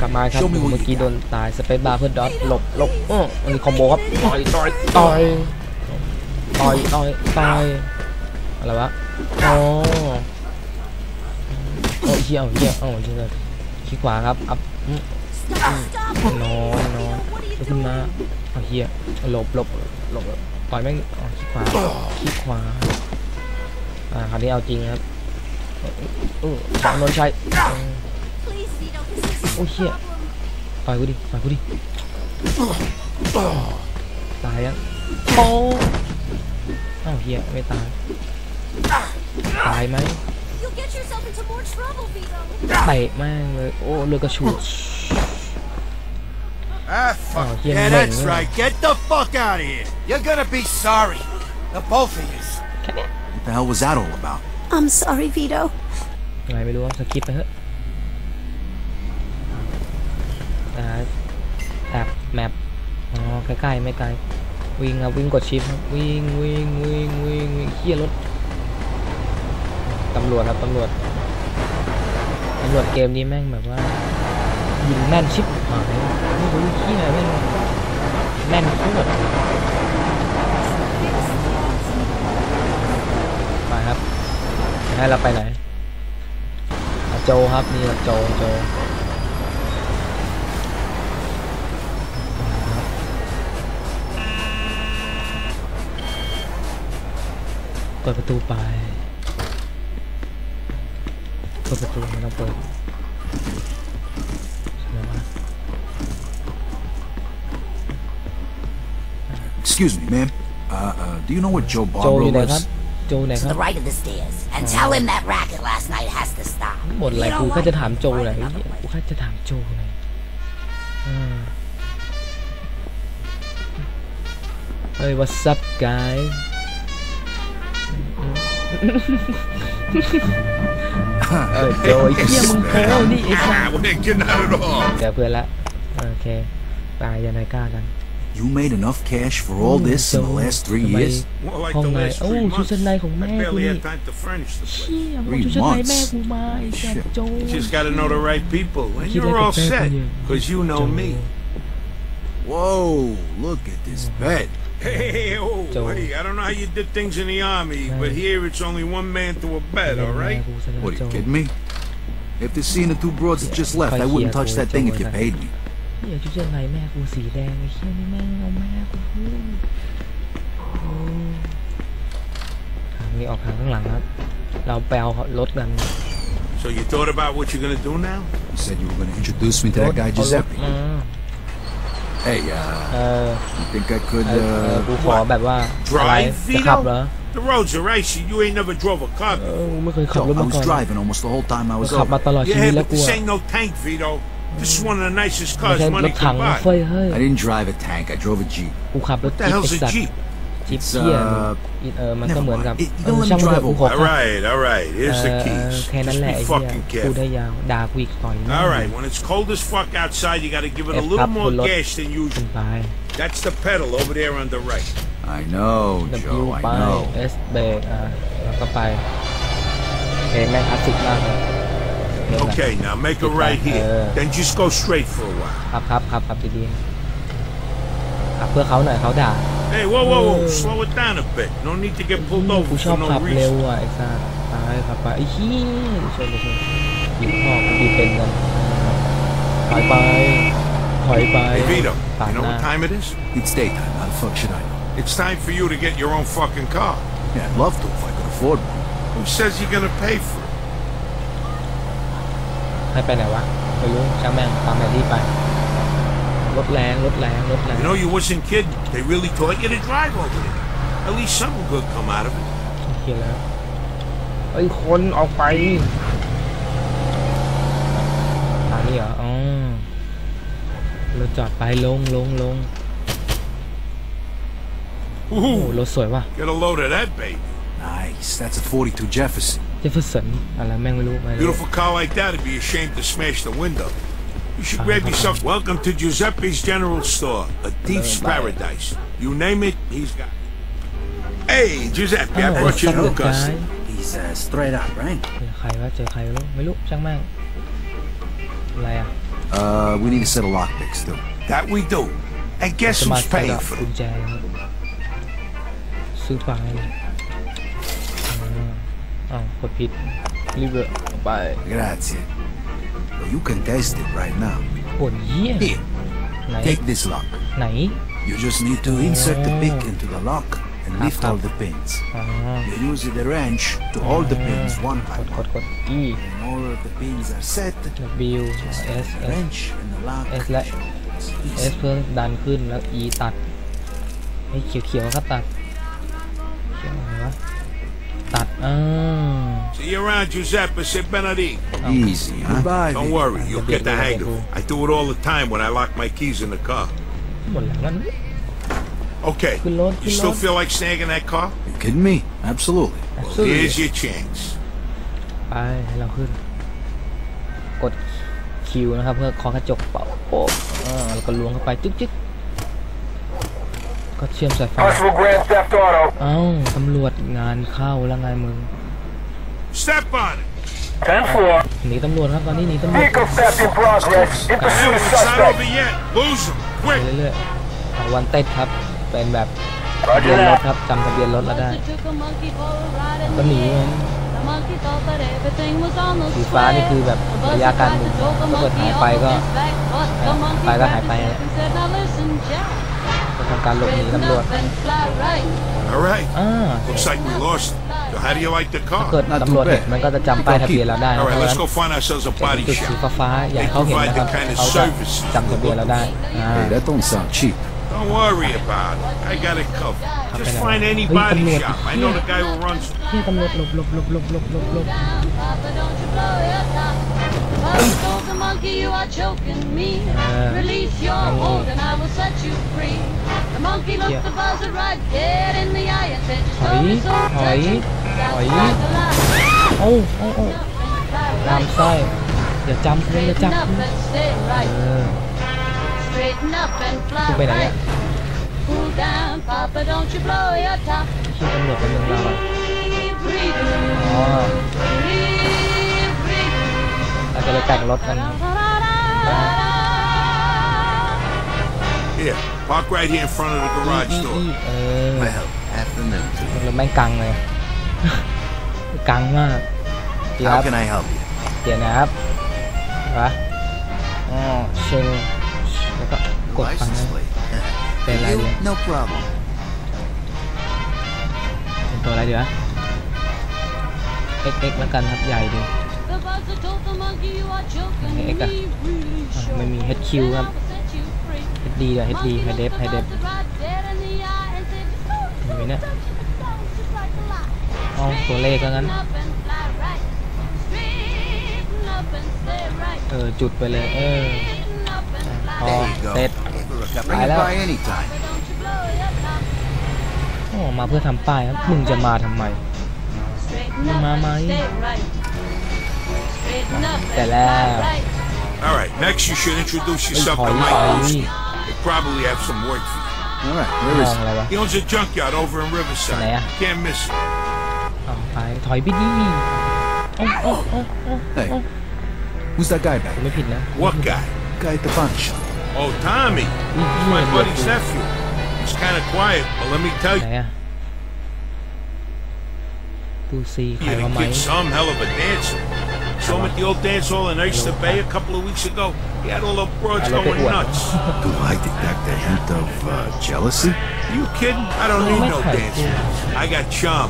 กลับมา on. ครับ Show me เมื่อ what กี้ you โด got. นตายสเปซบาร์เพื่อดอทหลบหลบอ้ออันนี้คอมโบครับต่อยต่อยต่อยต่อยต่อยต่อยอะไรวะอ๋อโอ้ยเหี้ยเอาเหี้ยเอาเหี้ยขี้ขวาครับอัพอืม Stop, stop. นอนนอน What are you ลุกขึ้น doing? มาเอาเหี้ยหลบหลบหลบต่อยแม่งอ๋อขี้ขวาขี้ขวาอ่าคราวนี้เอาจริงครับเออสองนนท์ชัยอืม Please, Vito, this is Oh, a shit. problem. ต่อยกูดิต่อยกูดิตายยังโอ้เอ้าเฮียไม่ตาย ตายไหม You'll get yourself into more trouble, Vito. เตะแม่งเลย โอ้เลือกกระชูด Ah, Oh, fuck. yeah, yeah, man, that's yeah. right. Get the fuck out of here. You're gonna be sorry. The both of you. What the hell was that all about? I'm sorry, Vito. ยังไงไม่รู้ว่าสกิปไปเถอะ แมปอ๋อใกล้ๆไม่ไกลวิ่งครับวิ่งกดชิปครับวิ่งวิ่งวิ่งวิ่งวิ่งเฮียรถตำรวจครับตำรวจตำรวจเกมนี้แม่งแบบว่ายิงแม่นชิปหายไม่รู้เฮียแม่งแม่นโคตรไปครับให้เราไปไหนโจครับนี่โจโจ เปิดประตูไปเปิดประตูไม่ต้องเปิดเดี๋ยวนะ Excuse me, ma'am. Uh, uh, do you know where Joe โจอยู่ Barbaro ไหนครับ lives? โจไหน to ครั the บ right of the stairs and tell him that racket last night has to stop. บ่นอะไร You กู know แค่ what? จะถามโจไหน Find another กู place. แค่จะถามโจไหนอ่าเฮ้ย what's up guy เออ โจไอ้เหี้ยมึงโผล่นี่ไอ้สัส Ah, well, then, not at all. เจอเพื่อนละโอเคตายยังไงกล้ากัน You made enough cash for all this in the last three ทำไม years? More like Không the này. last Ồ, three chú months. chân này của mẹ I barely tôi. had time to furnish the place. เชี่ยมึง Three ชุดชั้นใน months. แม่กูมาไอ้สัส Shit.โจ You just gotta know the right people, and He you're like a all fair set. for you. Cause you know me. Whoa, look at this bed. Hey, oh, hey, I don't know how you did things in the army, but here it's only one man to a bed, all right? What, are you kidding me? If they scene of two broads had just left, I wouldn't touch that thing if you paid me. So you thought about what you're gonna do now? You said you were gonna introduce me to that guy Giuseppe. มา Hey, เอ uh, อ you think I could, เออเออ uh, กูขอแบบว่าอะไร Drive, จะขับ Vito? เหรอ The roads are icy. You ain't never drove a car เอ before. อไม่เคยขับ Joe, รถ I มา was ก่อน driving almost the whole time I กู was ขับ over. มาตลอดชีวิต Yeah, แล้ว but กู this อะ ain't no tank, Vito. This is one of the nicest ไม่ cars ใช่ร money ถถัง can นะ buy. เฟ้ยเฮ้ย I didn't drive a tank, I drove a Jeep. กูขับรถ What the จี๊ป hell's ไอ้ a สัตว์ Jeep? จี๊ป It's, เที่ย uh, เออมันก็ never เหมือนกับ mind. It- เออ don't let ช่าง me มันเถอะ drive กูขอ All ขับ right, all right. เอ Here's the อ keys. แค่นั้น Just แหละ be ไอ้เหี้ย fucking พูด careful. ได้ยาวด่ากูอีกต่อย All right, when it's cold as fuck outside, you gotta give it a F little up, more pull up. gas than ขึ้น usual. ไป That's the pedal over there on the right. I know, W Joe, ไป I know. S เบรกอะแล้วก็ไปเพลงแม่งคลาสสิกมากเลยเพลงแบบ Okay, now make a right here. Uh, Then just go straight for a while. ครับครับครับครับดีๆขับเพื่อเขาหน่อยเขาด่า Hey, whoa, whoa, whoa. Uh. Slow it down a bit. No need to get pulled กู over ชอบ for ขับ no เร็ว reason. อ่ะไอ้สัสตายขับไปไอ้ขี้ชนไปชนยิงพ่อกูดีเป็นกันถอยไปถอยไป Hey, Vito, ปาด you ห know น้า what time it is? It's daytime, how the fuck should I know? It's time for you to get your own fucking car. Yeah, I'd love to if I could afford one. Who says you're gonna pay for it? ให้ไปไหนวะไม่รู้ช่างแม่งตามแผนที่ไป รถแรงรถแรงรถแรง You know, you wasn't kidding. They really taught you to drive over there. At least something good come out of it. เขียนแล้วไอ้ยคนออกไปทางนี้เหรออ๋อรถจอดไปลงลงลงโอ้โห Ooh, รถสวยว่ะ get a load of that, baby. Nice, that's a 42 Jefferson. เจฟเฟอร์สันอะไรแม่งไม่รู้ไม่รู้ Beautiful car like that would be ashamed to smash the window. You should grab yourself. Welcome to Giuseppe's General Store, a thief's paradise. You name it, he's got. it. Hey, Giuseppe, I Oh, brought you a what's new up, guy? customer. He's uh, straight up, right? เจอใครวะเจอใครไม่รู้ไม่รู้ช่างแม่งอะไรอ่ะ Uh, we need to set a lockpicks too. That we do. And guess จะมา who's ใส่ paying กับ for กุ them? ญแจครับซื้อไฟเลยอ่าวกดผิดรีเวิร์ไป Grazie. Well, you can test it right now. ปวดเยี่ย Here, ไหน take this lock. ไหน You just need to insert the pick into the lock and lift up. all the pins. อ๋อ You use the wrench to hold the pins one ก by ดกด one. กด E When all of the pins are set, W just S turn S the wrench and the lock. S และ It's S easy. เพื่อดันขึ้นแล้ว E ตัดไอ้เขียวเขียวๆก็ตัดเขียวอะไรวะตัดอ่า See you around, Giuseppe. Say Benedict. Easy, huh? Goodbye. Don't Vic. worry, you'll the get the big hang of little it. I do it all the time when I lock my keys in the car. หมดแล้วมัน Okay, Good lord, you good still lord. feel like snagging that car? You kidding me? Absolutely. Well, here's your chance. ไปให้เราขึ้น กดคิวนะครับ เพื่อเคาะกระจกเป่าโป๊ะอ่าแล้วก็ล้วงเข้าไปจึ๊กจึ๊กก็เชื่อมสายไฟ Possible Grand Theft Auto. เอ้าตำรวจงานเข้าแล้วไงมึง Step on it. 10 4. หนีตำรวจครับตอนนี้หนีตำรวจ Vehicle theft in progress. In Hell, pursuit of it's not suspect. over yet. Lose him. ไป Quick. เรื่อยๆเอาวันเต็ดครับ เป็นแบบทะ Roger เบียนรถ that. ครับจำทะเบียนรถแล้วได้ Took a monkey for a ride in ก็หนี the ไง air. The monkey thought that everything was almost สีฟ้านี่คือแบบ square. ระยะการหมุน The buzzer ถ้าเกิดหายไป tried to ก็ choke a monkey off his back, but the monkey ไปก็ grabbed หายไป his แหละ ทำการหลบหนี Straighten ตำรวจ up and fly right. All right. อ่า Looks like we lost it. So how do you like the ถ้า car? เกิด Not too ตำรวจเห็น bad. มันก็จะจำป้ายทะเบียนเราได้นะ All เพ right, ราะฉะ let's นั้น go find ourselves a จะเป็น body จุดสี shop. ฟ้าๆอย่าให้เขาเห็นนะครับ They provide the kind of เขาจะ services จำทะเบียนเราได้อ่า Hey, that don't sound cheap. Don't worry about it. I got it covered. Just Okay, find now. any Wait, body come here. shop. I know the guy who runs. เฮียตำรวจหลบหลบหลบหลบหลบหลบ Monkey, you are choking me. Uh, Release your uh, hold and I will set you free. The monkey looked yeah. the buzzer right dead in the eye and said, Are you? Are you? Are you? Oh, oh, oh. I'm sorry. You're jumping, you're jumping. Straighten up and fly right. Cool down, Papa, don't you blow your top. Breathe, breathe, breathe. แต่งรถกัน Here, park right here in front of the อี garage อี door. เออ Well, afternoon to เราแม่งกังเลย กังมากเดี๋ยวค How รับ can I help you? เดี๋ยวนะครับวะอ๋อเชงแล้วก็กดฟัง License นะ plate. เป็นอะไร You? เนี่ย No problem. เป็นตัวอะไรดีวะ XX แล้วกันครับใหญ่ดี เมันมี HQ ครับ HD กับ HD High Def High Def มีไหมเนี่ยอ๋อตัวเลขก็งั้น เออ จุดไปเลย เออพอเสร็จไปแล้วโอ้มาเพื่อทำป้ายครับ มึงจะมาทำไม มาไหม is- stay right. Straighten up Cái and là- fly right. All right, next you should introduce ไอ้ yourself ถอย to ถ Mike อย Lucy. They probably have some work for you. All right, ม where อ is งอะไร it? วะ He owns a junkyard over in Riverside. Này à? Can't miss it. เอาไปถอยไปดิโอ้โอ้โอ้โอ้ Hey, who's that guy back? ไม่ผิดนะ What guy? Guy at the pawn shop. Oh, Tommy. He's my buddy's nephew. He's kind of quiet, but let me tell ไหน you, อะดูซีใคร the มาไหม kid's some hell of a dancer. Saw him at the old dance hall in Oyster Bay a couple of weeks ago. He had all the broads Hello, going big one. nuts. Do I detect a hint of uh, jealousy? You kidding? I don't need no my God. dancers. I got charm.